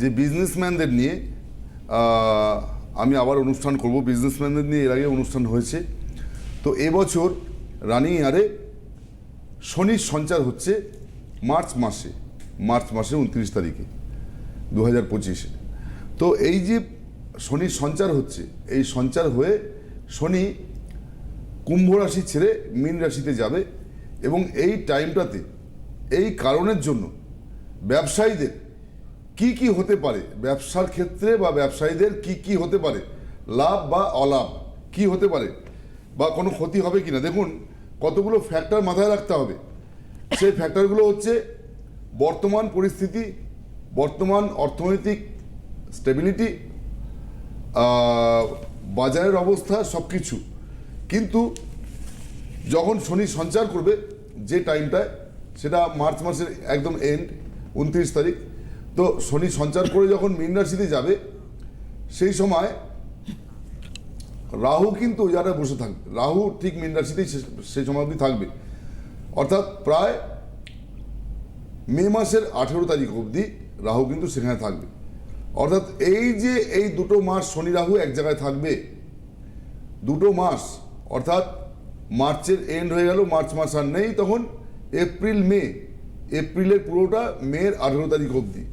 যে বিজনেসম্যানদের নিয়ে আমি আবার অনুষ্ঠান করব। বিজনেসম্যানদের নিয়ে এর আগে অনুষ্ঠান হয়েছে। তো এবছর রানিং ইয়ারে শনির সঞ্চার হচ্ছে মার্চ মাসে মার্চ মাসে উনত্রিশ তারিখে দু হাজার পঁচিশে। তো এই যে শনির সঞ্চার হচ্ছে, এই সঞ্চার হয়ে শনি কুম্ভ রাশি ছেড়ে মীন রাশিতে যাবে এবং এই টাইমটাতে এই কারণের জন্য ব্যবসায়ীদের কি কি হতে পারে? ব্যবসার ক্ষেত্রে বা ব্যবসায়ীদের কি কি হতে পারে? লাভ বা অলাভ, কি হতে পারে? বা কোনো ক্ষতি হবে কিনা? দেখুন, কতগুলো ফ্যাক্টর মাথায় রাখতে হবে। সেই ফ্যাক্টরগুলো হচ্ছে বর্তমান পরিস্থিতি, বর্তমান অর্থনৈতিক স্টেবিলিটি বাজারের অবস্থা সব কিছু কিন্তু যখন শনি সঞ্চার করবে, যে টাইমটায় সেটা মার্চ মাসের একদম এন্ড উনত্রিশ তারিখ তো শনি সঞ্চার করে যখন মীন রাশিতে যাবে, সেই সময় রাহু কিন্তু ওই জায়গায় বসে থাকবে রাহু ঠিক মীন রাশিতেই সেই সময় অবধি থাকবে। অর্থাৎ প্রায় মে মাসের আঠেরো তারিখ অবধি রাহু কিন্তু সেখানে থাকবে। অর্থাৎ এই যে এই দুটো মাস শনি রাহু এক জায়গায় থাকবে, দুটো মাস, অর্থাৎ মার্চের এন্ড হয়ে গেল, মার্চ মাস আর নেই তখন এপ্রিল মে, এপ্রিলের পুরোটা মের আঠেরো তারিখ অবধি।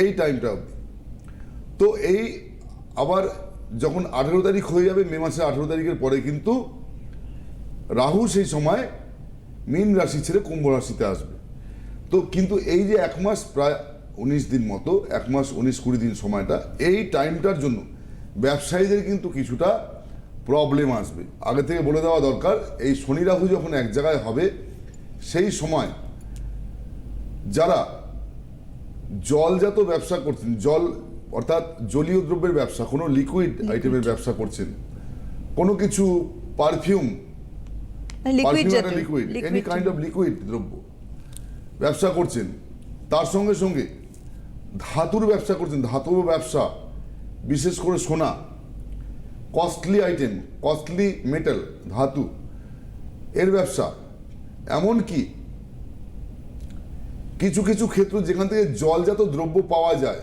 এই টাইমটা অবধি। তো এই আবার যখন আঠেরো তারিখ হয়ে যাবে, মে মাসের আঠেরো তারিখের পরে কিন্তু রাহু সেই সময় মীন রাশি ছেড়ে কুম্ভ রাশিতে আসবে। তো কিন্তু এই যে এক মাস প্রায় উনিশ দিন মতো, এক মাস উনিশ কুড়ি দিন সময়টা, এই টাইমটার জন্য ব্যবসায়ীদের কিন্তু কিছুটা প্রবলেম আসবে। আগে থেকে বলে দেওয়া দরকার, এই শনি রাহু যখন এক জায়গায় হবে, সেই সময় যারা জলজাত ব্যবসা করছেন জল অর্থাৎ জলীয় দ্রব্যের ব্যবসা কোনো লিকুইড আইটেমের ব্যবসা করছেন। কোনো কিছু perfume liquid any kind of liquid দ্রব্য ব্যবসা করছেন। তার সঙ্গে সঙ্গে ধাতুর ব্যবসা করছেন ধাতব ব্যবসা বিশেষ করে সোনা কস্টলি আইটেম কস্টলি মেটাল ধাতু এর ব্যবসা। এমনকি কিছু কিছু ক্ষেত্র যেখান থেকে জলজাত দ্রব্য পাওয়া যায়,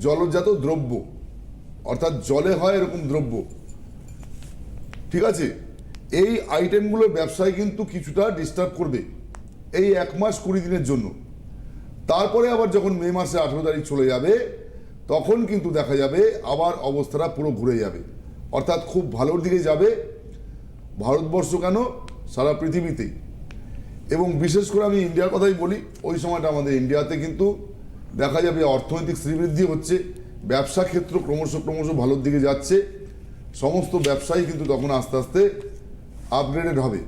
জলজাত দ্রব্য, অর্থাৎ জলে হয় এরকম দ্রব্য। ঠিক আছে? এই আইটেমগুলোর ব্যবসায় কিন্তু কিছুটা ডিস্টার্ব করবে, এই এক মাস কুড়ি দিনের জন্য। তারপরে আবার যখন মে মাসে আঠেরো তারিখ চলে যাবে, তখন কিন্তু দেখা যাবে আবার অবস্থাটা পুরো ঘুরে যাবে। অর্থাৎ খুব ভালোর দিকে যাবে। ভারতবর্ষ কেন? সারা পৃথিবীতেই। এবং বিশেষ করে আমি ইন্ডিয়ার কথাই বলি, ওই সময়টা আমাদের ইন্ডিয়াতে কিন্তু দেখা যাবে অর্থনৈতিক শ্রীবৃদ্ধি হচ্ছে, ব্যবসা ক্ষেত্র ক্রমশ ক্রমশ ভালোর দিকে যাচ্ছে, সমস্ত ব্যবসায়ী কিন্তু তখন আস্তে আস্তে আপগ্রেডেড হবে।